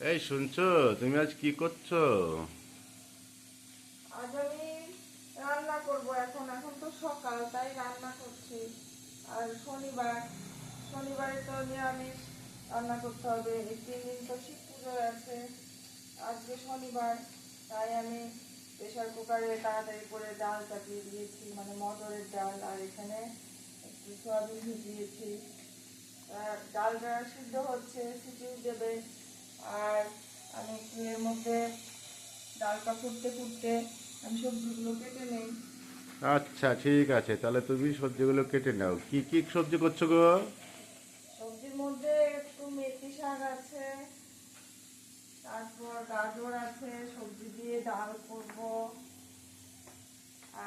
এই শুনছো? তুমি আজ কি করছ? আজ আমি রান্না করব এখন। এখন তো সকাল, তাই রান্না করছি। আর শনিবার, শনিবারে তো নিরামিষ রান্না করতে হবে। তিন দিন তো শিব পুজো আছে, আজকে শনিবার। তাই আমি প্রেশার কুকারে তাড়াতাড়ি করে ডাল চাপিয়ে দিয়েছি মানে মটরের ডাল আর এখানে একটু সয়াবিন ভিজিয়েছি। ডালটা সিদ্ধ হচ্ছে, সিটিও দেবে। আর আমি একটু এর মধ্যে ডালটা ফুটতে ফুটতে আমি সবজিগুলো কেটে নেই। আচ্ছা ঠিক আছে। তাহলে তুমি সবজিগুলো কেটে নাও। কি কি সবজি করছ গো? সবজির মধ্যে একটু মেথি শাক আছে তারপর গাজর আছে সবজি দিয়ে ডাল করব।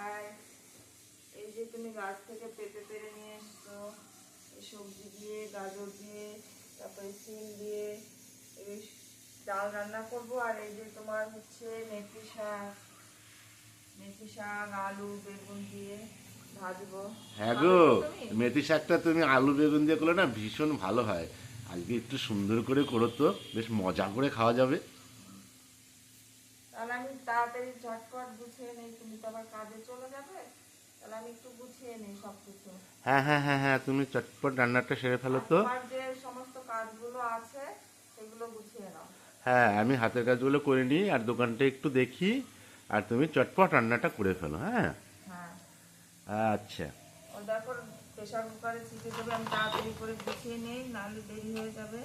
আর এই যে তুমি গাছ থেকে পেঁপে পেরে নিয়ে এসছো এই সবজি দিয়ে গাজর দিয়ে তারপরে সিম দিয়ে এই ডাল রান্না করব আর এই যে তোমার হচ্ছে মেথি শাক মেথি শাক আলু বেগুন দিয়ে ভাজবো। হ্যাঁ গো মেথি শাকটা তুমি আলু বেগুন দিয়ে করলে না ভীষণ ভালো হয়। আজকে একটু সুন্দর করে করো তো বেশ মজা করে খাওয়া যাবে। তাহলে আমি তাড়াতাড়ি ঝটপট গুছিয়ে নেই তুমি তো আবার কাজে চলে যাবে। তাহলে আমি একটু গুছিয়ে নেই সব কিছু হ্যাঁ হ্যাঁ হ্যাঁ হ্যাঁ তুমি চটপট রান্নাটা সেরে ফেলো তো। তোমার যে সমস্ত কাজগুলো আছে হ্যাঁ আমি হাতের কাজগুলো করে নিই আর দোকানটা একটু দেখি আর তুমি চটপট রান্নাটা করে ফেলো হ্যাঁ? হ্যাঁ। আচ্ছা। কুকারে সিটে দেবে আমি তাড়াতাড়ি করে গুছিয়ে নেই নাহলে দেরি হয়ে যাবে।